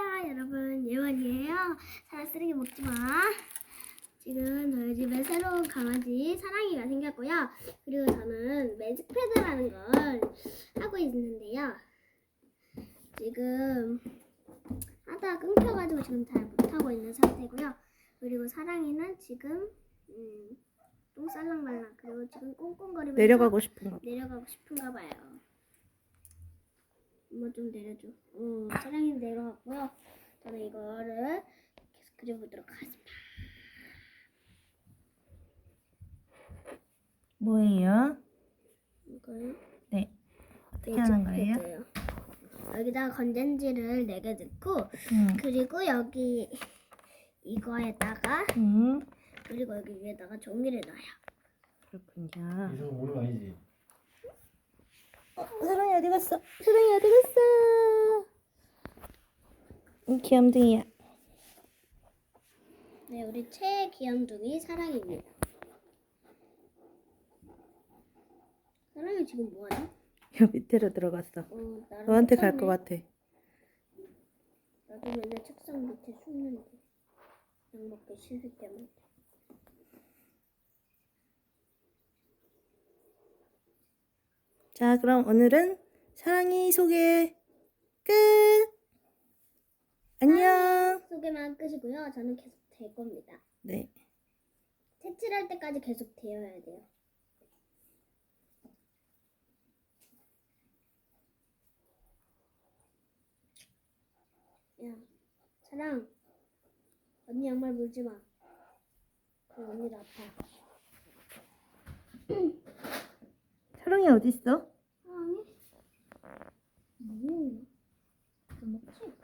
안녕하세요 여러분. 예원이에요. 사랑 쓰레기 먹지 마. 지금 저희 집에 새로운 강아지 사랑이가 생겼고요. 그리고 저는 매직 패드라는 걸 하고 있는데요. 지금 하다가 끊겨가지고 지금 잘 못하고 있는 상태고요. 그리고 사랑이는 지금 음, 똥 살랑말랑 그리고 지금 꽁꽁거리면서 내려가고 싶은가 봐. 내려가고 싶은가 봐요. 엄마 좀 내려줘. 어, 사랑이 내려갔고요. 저는 이거를 계속 그려보도록 하겠습니다. 뭐예요? 이거요? 네. 어떻게 하는 거예요? 매직패드예요. 여기다가 건전지를 4개 넣고 음. 그리고 여기 이거에다가 음. 그리고 여기 위에다가 종이를 넣어요. 그렇군요. 이거 거 아니지? 어, 사랑이 어디 갔어? 사랑이 어디 갔어? 이 귀염둥이야. 네, 우리 최애 귀염둥이 사랑입니다. 사랑이 지금 뭐하냐? 여 밑으로 들어갔어. 어, 나랑 너한테 갈 똑같네. 것 같아. 나도 맨날 책상 밑에 숨는데 약 먹기 싫을 때마다 자, 그럼 오늘은 사랑이 소개 끝. 안녕. 소개만 끄시고요 저는 계속 될 겁니다 네. 색칠할 때까지 계속 되어야 돼요 야 사랑 언니 양말 물지 마 그럼 언니가 아파 사랑이 어디 있어? 사랑이? 뭐? 좀 먹지?